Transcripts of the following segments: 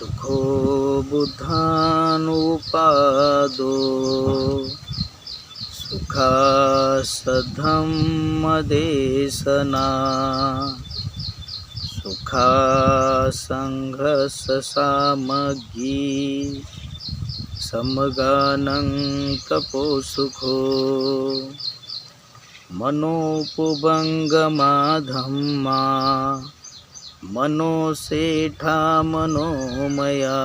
सुखो बुद्धानुपादो। सुखासधम्मदेशना सुखासङ्घससामगी समगानं तपो सुखो। मनोपुबङ्गमाधम्मा मनोसेठा मनोमया।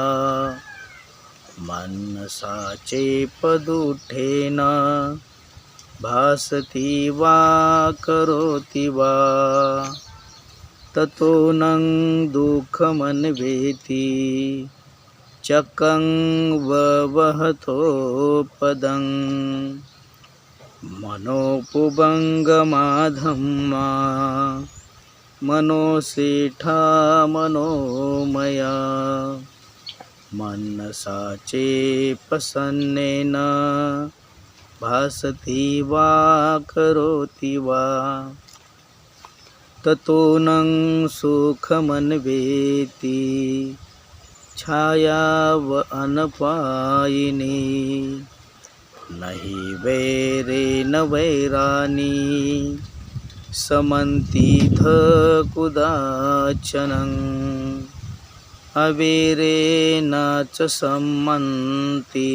मनसाचे पदुठेन भासति वा करोति वा। ततो नं दुःखमन्वेति। चकं ववहतो पदं मनोपुबङ्गमाधम्मा मनोसेठा मनोमया। मनसाचे प्रसन्नेन भासति वा करोति वा। ततो नं सुखमन्वेति छायाव अनपायिनी। नहि वैरेण वैराणी समन्तीथ कुदाचनम् अवेरेण च सम्मन्ति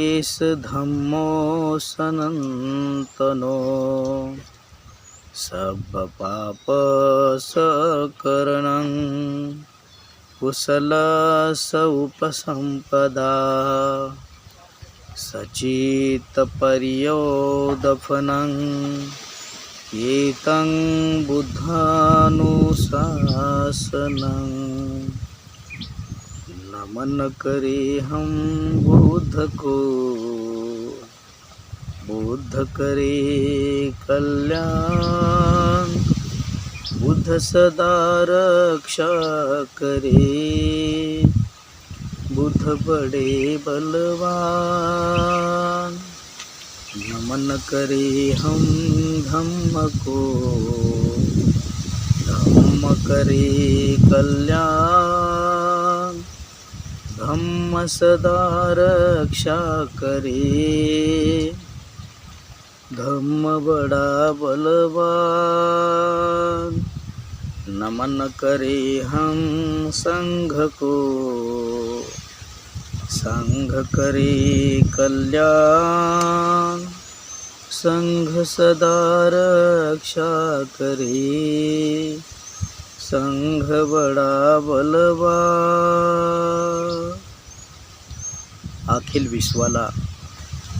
एष धम्मो सनन्तनो सब्बपापसकरणं कुशलस उपसम्पदा सचित्तपर्योदफनं एतं बुद्धानुशासनं नमन करे हम बुद्ध को। बुद्ध करे कल्याण। बुद्ध सदा रक्षा करे। बुद्ध बड़े बलवान। नमन करे हम धम्म को। धम्म करे कल्याण। धम्म सदा रक्षा करे। धम्म बड़ा बलवान। नमन करे हम संघ को। संघ करे कल्याण संघ सदा रक्षा करे संघ बडा बलवा अखिल विश्वाला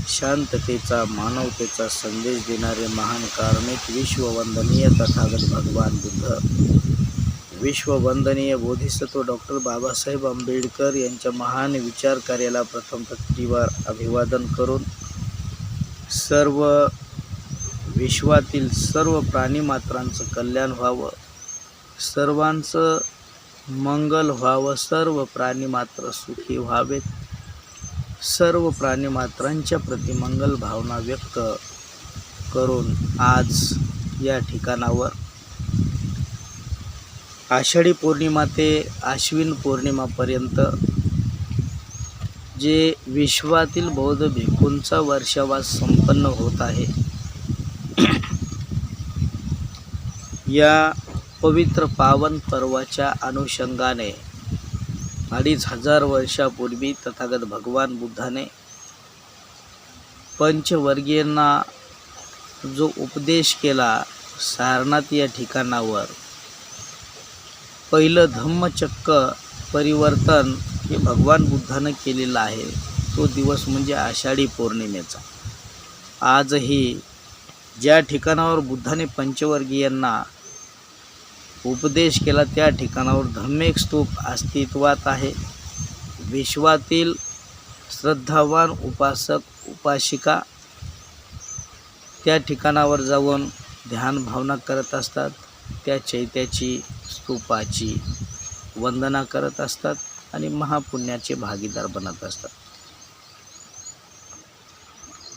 शांततेचा मानवतेचा संदेश देणारे महान कारणिक विश्ववंदनीय तथागत भगवान बुद्ध. विश्ववंदनीय बोधिसत्व डॉक्टर बाबासाहेब आंबेडकर यांच्या महान विचार कार्याला प्रथम तत्तीवर अभिवादन करून सर्व विश्वातील सर्व प्राणीमात्रांचं कल्याण व्हावं. सर्वांचं मंगल व्हावं. सर्व प्राणीमात्र सुखी व्हावेत. सर्व प्राणीमात्रांच्या प्रति मंगल भावना व्यक्त करून आज या ठिकाणावर आषाढी पौर्णिमा ते आश्विन पौर्णिमापर्यंत जे विश्वातील बौद्ध भिक्खूंचा वर्षावास संपन्न होत आहे. या पवित्र पावन पर्वाच्या अनुषंगाने अडीच हजार वर्षापूर्वी तथागत भगवान बुद्धाने पंचवर्गीयांना जो उपदेश केला सारनाथ या ठिकाणावर पहिलं धम्मचक्क परिवर्तन हे भगवान बुद्धानं केलेलं आहे. तो दिवस म्हणजे आषाढी पौर्णिमेचा. आजही ज्या ठिकाणावर बुद्धाने पंचवर्गीयांना उपदेश केला त्या ठिकाणावर धम्मेक स्तूप अस्तित्वात आहे. विश्वातील श्रद्धावान उपासक उपासिका त्या ठिकाणावर जाऊन ध्यान भावना करत असतात. त्या चैत्याची स्तूपाची वंदना करत असतात आणि महापुण्याचे भागीदार बनत असतात.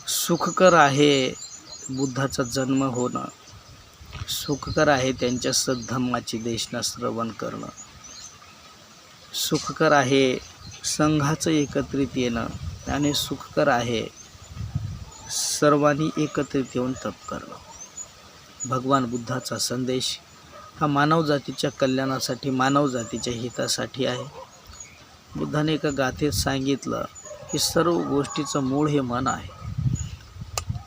सुखकर आहे बुद्धाचा जन्म होणं. सुखकर आहे त्यांच्या सद्धम्माची देशना श्रवण करणं. सुखकर आहे संघाचं एकत्रित येणं. आणि सुखकर आहे सर्वांनी एकत्रित येऊन तप करणं. भगवान बुद्धाचा संदेश हा मानवजातीच्या कल्याणासाठी मानवजातीच्या हितासाठी आहे. बुद्धाने एका गाथेत सांगितलं की सर्व गोष्टीचं मूळ हे मन आहे.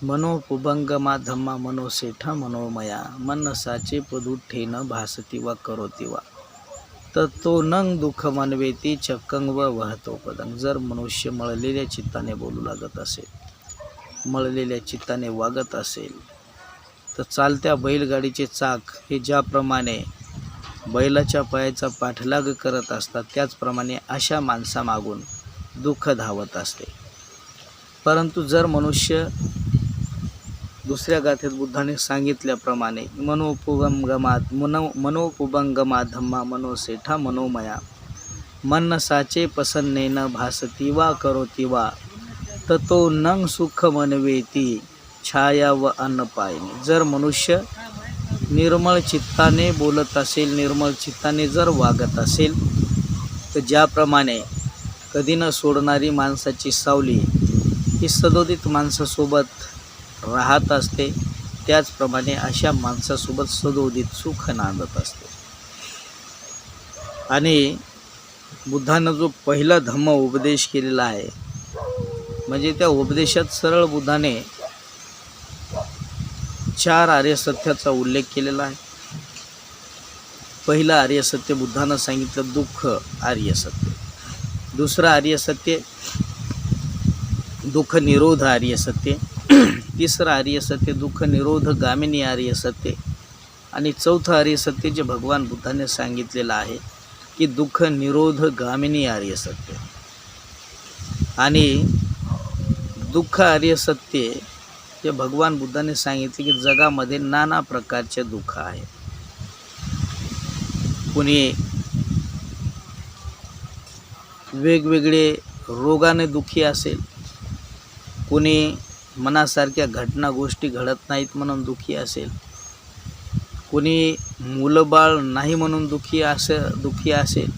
मनोपुभंगमा धम्मा मनोसेठा मनोमया मन साचे पदुठेन भासती वा करोती वा. तर तो नंग दुःख मनवेती चक्कंग व वाहतो पदंग जर मनुष्य मळलेल्या चित्ताने बोलू लागत असेल मळलेल्या चित्ताने वागत असेल तर चालत्या बैलगाडीचे चाक हे ज्याप्रमाणे बैलाच्या पायाचा पाठलाग करत असतात त्याचप्रमाणे अशा माणसामागून दुःख धावत असते. परंतु जर मनुष्य दुसऱ्या गाथेत बुद्धाने सांगितल्याप्रमाणे मनोपुभंगमात मनो मनोपुभंगमा धम्मा मनोसेठा मनोमया मन साचे पसन्नेन भासती वा करोती वा ततो तो नंग सुख मनवेती छाया व अन्न पायने. जर मनुष्य निर्मळ चित्ताने बोलत असेल निर्मळ चित्ताने जर वागत असेल तर ज्याप्रमाणे कधी न सोडणारी माणसाची सावली ही सदोदित माणसासोबत राहत असते त्याचप्रमाणे अशा माणसासोबत सदोदित सुख नांदत असते. आणि बुद्धानं जो पहिला धम्म उपदेश केलेला आहे म्हणजे त्या उपदेशात सरळ बुद्धाने चार आर्य सत्याचा उल्लेख केलेला आहे. पहिलं आर्य सत्य बुद्धानं सांगितलं दुःख आर्य सत्य दुसरं आर्य सत्य दुःख निरोध आर्य सत्य तिसरं आर्य सत्य दुःख निरोध गामिनी आर्य सत्य आणि चौथं आर्य सत्य जे भगवान बुद्धाने सांगितलेलं आहे की दुःख निरोध गामिनी आर्य सत्य आणि दुःख आर्य सत्य हे भगवान बुद्धाने सांगितले की जगामध्ये नाना प्रकारचे दुःख आहेत कुणी वेगवेगळे रोगाने दुःखी असेल कुणी मनासारख्या घटना गोष्टी घडत नाहीत म्हणून दुःखी असेल कुणी मुलंबाळ नाही म्हणून दुःखी असे दुःखी असेल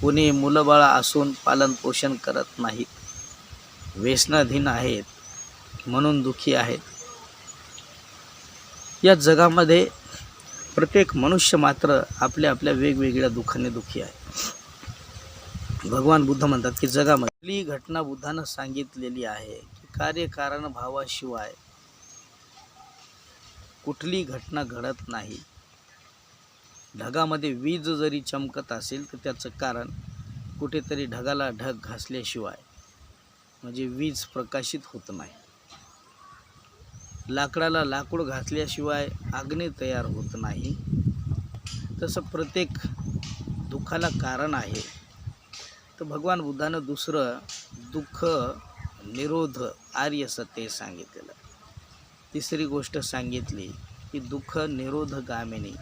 कुणी मुलंबाळ असून पालनपोषण करत नाहीत. व्यसनाधीन आहेत. म्हणून दुःखी आहेत. या जगामध्ये प्रत्येक मनुष्य मात्र आपल्या आपल्या वेगवेगळ्या दुःखाने दुःखी आहे. भगवान बुद्ध म्हणतात की जगामध्ये ही घटना बुद्धानं सांगितलेली आहे की कार्यकारण भावाशिवाय कुठली घटना घडत नाही. ढगामध्ये वीज जरी चमकत असेल तर त्याचं कारण कुठेतरी ढगाला ढग घासल्याशिवाय म्हणजे वीज प्रकाशित होत नाही. लाकडाला लाकूड घातल्याशिवाय अग्नी तयार होत नाही. तसं प्रत्येक दुःखाला कारण आहे. तर भगवान बुद्धानं दुसरं दुःख निरोध आर्य सत्य सांगितलेलं. तिसरी गोष्ट सांगितली की दुःख निरोध गामिनी.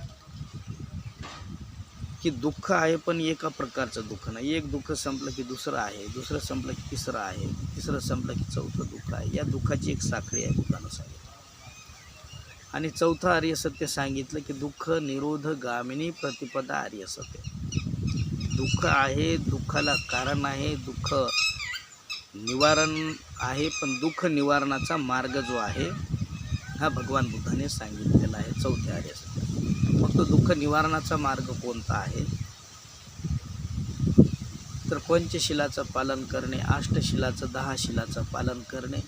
की दुःख आहे पण एका प्रकारचं दुःख नाही. एक दुःख संपलं की दुसरं आहे दुसरं संपलं की तिसरं आहे तिसरं संपलं की चौथं दुःख आहे. या दुःखाची एक साखळी आहे बुद्धानं सांगितलं. आणि चौथं आर्य सत्य सांगितलं की दुःख निरोध गामिनी प्रतिपदा आर्य सत्य दुःख आहे दुःखाला कारण आहे दुःख निवारण आहे पण दुःख निवारणाचा मार्ग जो आहे हा भगवान बुद्धाने सांगितलेला आहे चौथ्या आर्य सत्य मग तो दुःख निवारणाचा मार्ग कोणता आहे? तर पंचशिलाचं पालन करणे अष्टशिलाचं दहा शिलाचं पालन करणे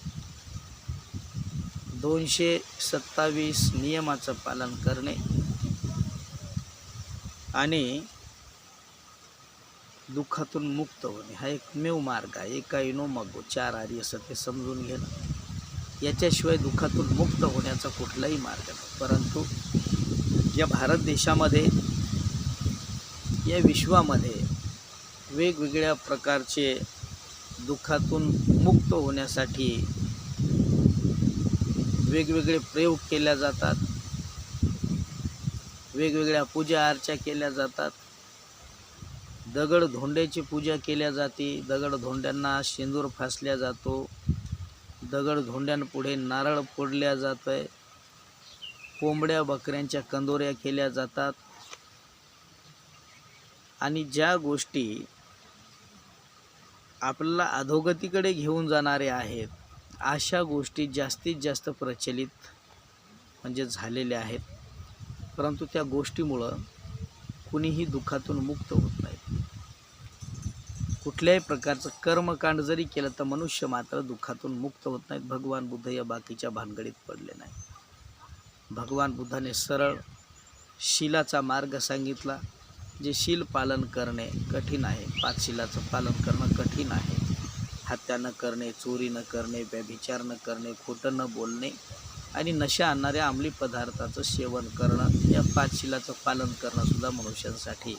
दोनशे सत्तावीस नियमाचं पालन करणे आणि दुःखातून मुक्त होणे. हा एकमेव मार्ग आहे. एकाईनो मगो चार आर्य सत्य समजून घेणं. याच्याशिवाय दुःखातून मुक्त होण्याचा कुठलाही मार्ग नाही. परंतु या भारत देशामध्ये या विश्वामध्ये वेगवेगळ्या प्रकारचे दुःखातून मुक्त होण्यासाठी वेगवेगळे प्रयोग केल्या जातात. वेगवेगळ्या पूजा अर्चा केल्या जातात. दगड धोंड्याची पूजा केल्या जाते. दगड धोंड्यांना शेंदूर फासल्या जातो. दगड धोंड्यांपुढे नारळ फोडल्या जात आहे कोंबड्या बकऱ्यांच्या कंदोऱ्या केल्या जातात. आणि ज्या गोष्टी आपल्याला अधोगतीकडे घेऊन जाणारे आहेत अशा गोष्टी जास्तीत जास्त प्रचलित म्हणजे झालेल्या आहेत. परंतु त्या गोष्टीमुळं कुणीही दुःखातून मुक्त होत नाहीत कुठल्याही प्रकारचं कर्मकांड जरी केलं तर मनुष्य मात्र दुःखातून मुक्त होत नाहीत. भगवान बुद्ध या बाकीच्या भानगडीत पडले नाही भगवान बुद्धाने सरळ शिलाचा मार्ग सांगितला जे शील पालन करणे कठीण आहे. पाच शिलाचं पालन करणं कठीण आहे. हत्या न करणे चोरी न करणे व्यभिचार न करणे खोटं न बोलणे आणि नशा आणणाऱ्या अंमली पदार्थाचं सेवन करणं या पाच शिलाचं पालन करणंसुद्धा मनुष्यांसाठी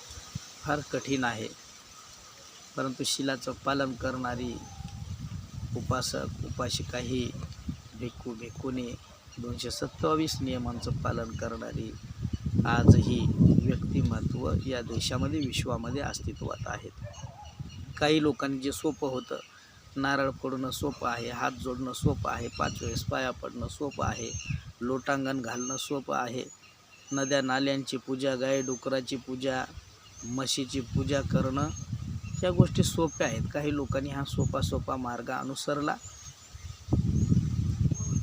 फार कठीण आहे. परंतु शिलाचं पालन करणारी उपासक उपासिका ही भिक्खू भिक्खूने दोनशे सत्तावीस नियमांचं पालन करणारी आजही व्यक्तिमत्व या देशामध्ये विश्वामध्ये अस्तित्वात आहेत. काही लोकांनी जे सोपं होतं नारळ फोडणं सोपं आहे हात जोडणं सोपं आहे पाच वेळेस पाया पडणं सोपं आहे लोटांगण घालणं सोपं आहे नद्या नाल्यांची पूजा गाय डुकराची पूजा म्हशीची पूजा करणं ह्या गोष्टी सोप्या आहेत. काही लोकांनी हा सोपा सोपा मार्ग अनुसरला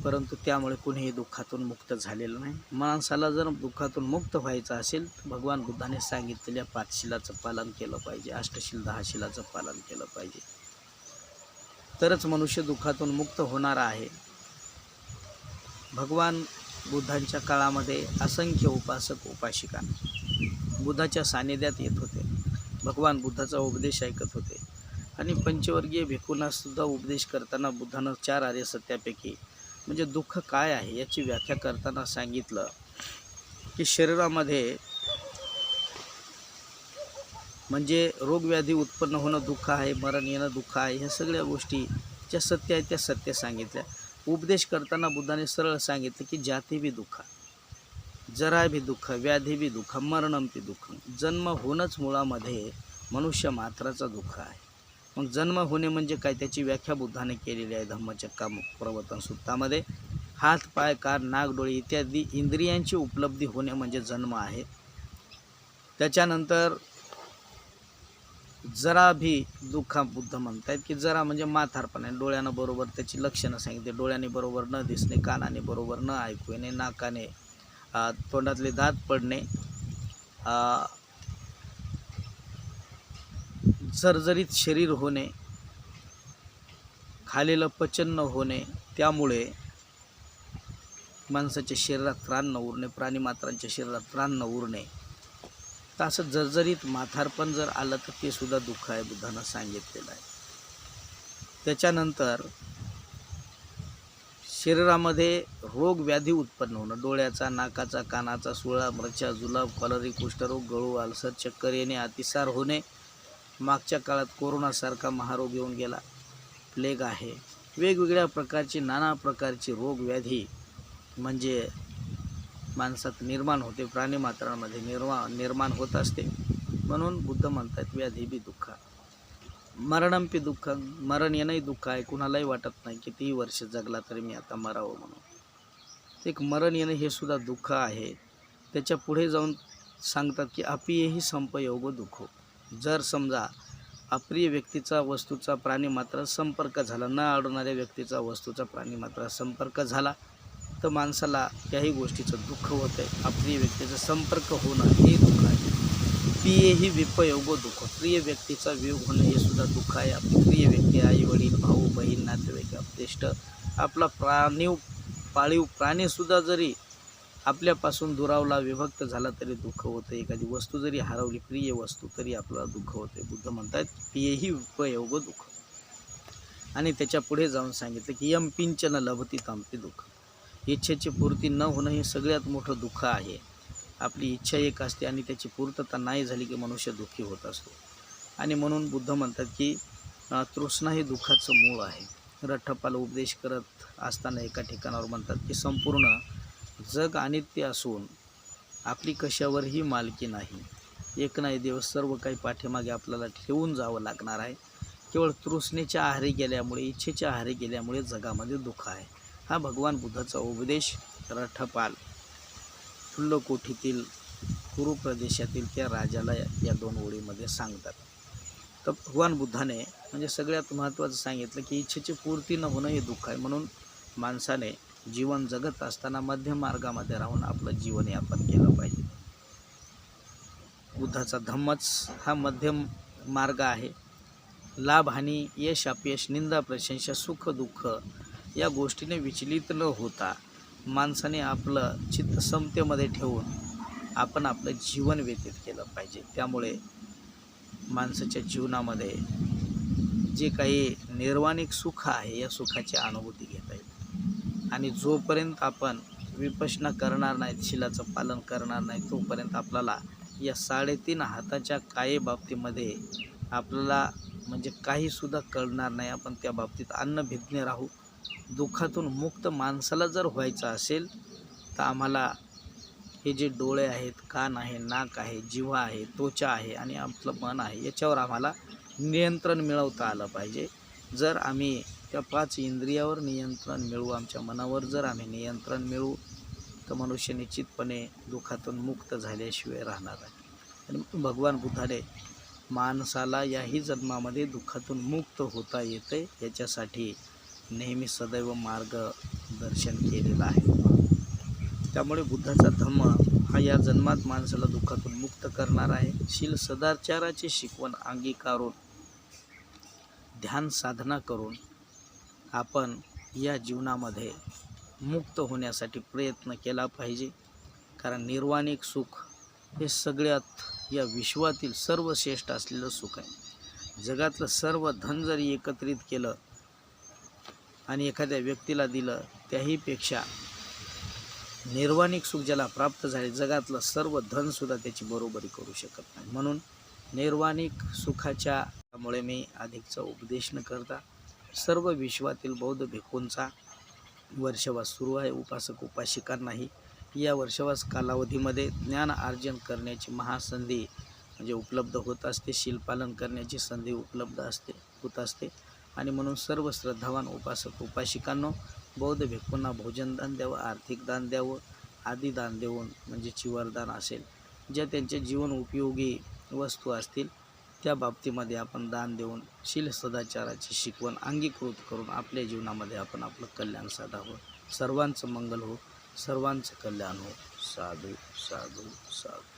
परंतु त्यामुळे कुणीही दुःखातून मुक्त झालेलं नाही. माणसाला जर दुःखातून मुक्त व्हायचं असेल तर भगवान बुद्धाने सांगितलेल्या पाचशिलाचं पालन केलं पाहिजे अष्टशील दहाशिलाचं पालन केलं पाहिजे. तरच मनुष्य दुःखातून मुक्त होणार आहे. भगवान बुद्धांच्या काळामध्ये असंख्य उपासक उपासिका बुद्धाच्या सानिध्यात येत होते. भगवान बुद्धाचा उपदेश ऐकत होते. आणि पंचवर्गीय भिकूंनासुद्धा उपदेश करताना बुद्धानं चार आर्य सत्यापैकी म्हणजे दुःख काय आहे याची व्याख्या करताना सांगितलं की शरीरामध्ये म्हणजे रोगव्याधी उत्पन्न होणं दुःख आहे मरण येणं दुःख आहे ह्या सगळ्या गोष्टी ज्या सत्य आहेत त्या सत्य सांगितल्या. उपदेश करताना बुद्धाने सरळ सांगितलं की जाती बी दुःख जरा बी दुःख व्याधी बी दुःख मरणम बी दुःख. जन्म होणंच मुळामध्ये मनुष्य मात्राचा दुःख आहे. मग जन्म होणे म्हणजे काय? त्याची व्याख्या बुद्धाने केलेली आहे धम्मचक्का प्रवर्तन सुत्तामध्ये हात पाय कार नागडोळी इत्यादी इंद्रियांची उपलब्धी होणे म्हणजे जन्म आहे. त्याच्यानंतर जरा भी दुःखा बुद्ध म्हणतायत की जरा म्हणजे माथारपणे डोळ्यानं बरोबर त्याची लक्षणं सांगितले. डोळ्याने बरोबर न दिसणे कानाने बरोबर न ऐकू येणे नाकाने तोंडातले दात पडणे जरजरीत जर्जरीत शरीर होणे खालेलं पचन न होणे त्यामुळे माणसाच्या शरीरात त्राण न उरणे प्राणीमात्रांच्या शरीरात त्राण न उरणे आता असं जर्जरीत माथारपण जर आलं तर ते सुद्धा दुःख आहे बुद्धानं सांगितलेलं आहे. त्याच्यानंतर शरीरामध्ये रोग व्याधी उत्पन्न होणं डोळ्याचा नाकाचा कानाचा सुळा मरचा जुलाब कॉलरी कुष्ठरोग गळू आलसर चक्कर येणे अतिसार होणे मागच्या काळात कोरोनासारखा महारोग येऊन गेला प्लेग आहे. वेगवेगळ्या प्रकारची नाना प्रकारची रोग व्याधी म्हणजे माणसात निर्माण होते प्राणीमात्रांमध्ये निर्मा निर्माण होत असते. म्हणून बुद्ध म्हणतात व्याधी बी दुःख. मरणंपी दुःख मरण येणंही दुःख आहे कुणालाही वाटत नाही कितीही वर्ष जगला तरी मी आता मरावं म्हणून. एक मरण येणं हे सुद्धा दुःख आहे. त्याच्या पुढे जाऊन सांगतात की अपियही संपयोग दुःख. जर समजा अप्रिय व्यक्तीचा वस्तूचा प्राणी मात्र संपर्क झाला न आवडणाऱ्या व्यक्तीचा वस्तूचा प्राणी मात्र संपर्क झाला तर माणसाला याही गोष्टीचं दुःख होतं आहे. अप्रिय व्यक्तीचा संपर्क होणं हे दुःख आहे. प्रिय ही विपयोग दुःख. प्रिय व्यक्तीचा वियोग होणं हे सुद्धा दुःख आहे. आपली प्रिय व्यक्ती आई वडील भाऊ बहीण नातेवाईक ज्येष्ठ आपला प्राणीव पाळीव प्राणीसुद्धा जरी आपल्यापासून दुरावला विभक्त झाला तरी दुःख होतं एखादी वस्तू जरी हरवली प्रिय वस्तू तरी आपल्याला दुःख होते बुद्ध म्हणतात प्रिय ही विपयोग दुःख. आणि त्याच्या पुढे जाऊन सांगितलं की यम पिंचन लभती तांपी दुःख. इच्छेची पूर्ती न होणं हे सगळ्यात मोठं दुःख आहे. आपली इच्छा एक असते आणि त्याची पूर्तता नाही झाली की मनुष्य दुःखी होत असतो. आणि म्हणून बुद्ध म्हणतात की तृष्णा हे दुःखाचं मूळ आहे. रठ्ठपाल उपदेश करत असताना एका ठिकाणावर म्हणतात की संपूर्ण जग अनित्य असून आपली कशावरही मालकी नाही. एक नाही दिवस सर्व काही पाठीमागे आपल्याला ठेवून जावं लागणार आहे. केवळ तृष्णेच्या आहारी गेल्यामुळे इच्छेच्या आहारी गेल्यामुळे जगामध्ये दुःख आहे. हा भगवान बुद्धाचा उपदेश रठपाल फुल्लकोठीतील कुरुप्रदेशातील त्या राजाला या या दोन ओळीमध्ये सांगतात. तर भगवान बुद्धाने म्हणजे सगळ्यात महत्त्वाचं सांगितलं की इच्छेची पूर्ती न होणं हे दुःख आहे. म्हणून माणसाने जीवन जगत असताना मध्यम मार्गामध्ये राहून आपलं जीवन यापन केलं पाहिजे. बुद्धाचा धम्मच हा मध्यम मार्ग आहे. लाभ हानी यश अपयश निंदा प्रशंसा सुख दुःख या गोष्टीने विचलित न होता माणसाने आपलं चित्त समतेमध्ये ठेवून आपण आपलं जीवन व्यतीत केलं पाहिजे. त्यामुळे माणसाच्या जीवनामध्ये जे काही निर्वाणिक सुख आहे या सुखाची अनुभूती घेता येईल आणि जोपर्यंत आपण विपशना करणार नाहीत शिलाचं पालन करणार नाही तोपर्यंत आपल्याला या साडेतीन हाताच्या काये बाबतीमध्ये आपल्याला म्हणजे काहीसुद्धा कळणार नाही. आपण त्या बाबतीत अन्नभिज्ञ राहू दुःखातून मुक्त माणसाला जर व्हायचं असेल तर आम्हाला हे जे डोळे आहेत कान आहे नाक आहे जिव्हा आहे त्वचा आहे आणि आपलं मन आहे याच्यावर आम्हाला नियंत्रण मिळवता आलं पाहिजे. जर आम्ही त्या पाच इंद्रियावर नियंत्रण मिळवू आमच्या मनावर जर आम्ही नियंत्रण मिळवू तर मनुष्य निश्चितपणे दुःखातून मुक्त झाल्याशिवाय राहणार आहे. आणि भगवान बुद्धाने माणसाला याही जन्मामध्ये दुःखातून मुक्त होता येते याच्यासाठी नेहमी सदैव मार्गदर्शन केलेलं आहे. त्यामुळे बुद्धाचा धम्म हा या जन्मात माणसाला दुःखातून मुक्त करणार आहे. शील सदाचाराची शिकवण अंगीकारून ध्यान साधना करून आपण या जीवनामध्ये मुक्त होण्यासाठी प्रयत्न केला पाहिजे. कारण निर्वाणिक सुख हे सगळ्यात या विश्वातील सर्वश्रेष्ठ असलेलं सुख आहे. जगातलं सर्व धन जरी एकत्रित केलं आणि एखाद्या व्यक्तीला दिलं त्याहीपेक्षा निर्वाणिक सुख ज्याला प्राप्त झाले जगातलं सर्व धनसुद्धा त्याची बरोबरी करू शकत नाही. म्हणून निर्वाणिक सुखाच्या मुळे मी अधिकचा उपदेश न करता सर्व विश्वातील बौद्ध भिक्खूंचा वर्षवास सुरू आहे. उपासक उपासिकांनाही या वर्षवास कालावधीमध्ये ज्ञान अर्जन करण्याची महासंधी म्हणजे उपलब्ध होत असते. शिलपालन करण्याची संधी उपलब्ध असते होत असते. आणि म्हणून सर्व श्रद्धावान उपासक उपासिकांनो बौद्ध भिक्खूंना भोजन दान द्यावं आर्थिक दान द्यावं आदी दान देऊन म्हणजे चिवरदान असेल. ज्या त्यांच्या जीवन उपयोगी वस्तू असतील त्या बाबतीमध्ये आपण दान देऊन शील सदाचाराची शिकवण अंगीकृत करून आपल्या जीवनामध्ये आपण आपलं कल्याण साधावं. सर्वांचं मंगल हो सर्वांचं कल्याण हो. साधू साधू साधू.